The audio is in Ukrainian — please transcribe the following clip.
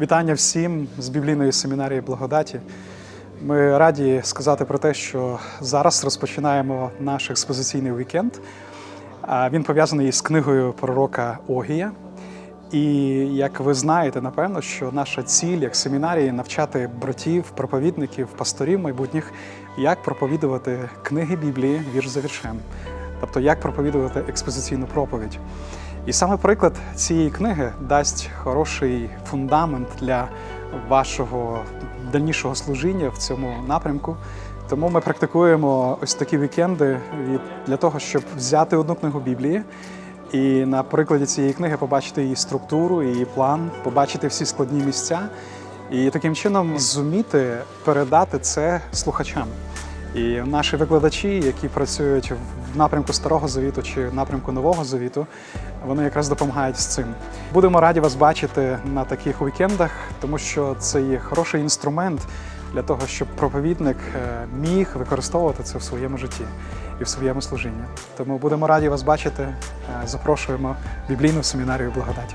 Вітання всім з біблійної семінарії благодаті. Ми раді сказати про те, що зараз розпочинаємо наш експозиційний вікенд. Він пов'язаний з книгою пророка Огія. І як ви знаєте, напевно, що наша ціль як семінарії навчати братів, проповідників, пасторів майбутніх, як проповідувати книги Біблії вірш за віршем, тобто як проповідувати експозиційну проповідь. І саме приклад цієї книги дасть хороший фундамент для вашого дальнішого служіння в цьому напрямку. Тому ми практикуємо ось такі вікенди для того, щоб взяти одну книгу Біблії і на прикладі цієї книги побачити її структуру, її план, побачити всі складні місця, і таким чином зуміти передати це слухачам. І наші викладачі, які працюють в напрямку Старого Завіту чи в напрямку Нового Завіту, вони якраз допомагають з цим. Будемо раді вас бачити на таких вікендах, тому що це є хороший інструмент для того, щоб проповідник е, міг використовувати це в своєму житті і в своєму служінні. Тому будемо раді вас бачити. Е, Запрошуємо в біблійну семінарію благодаті.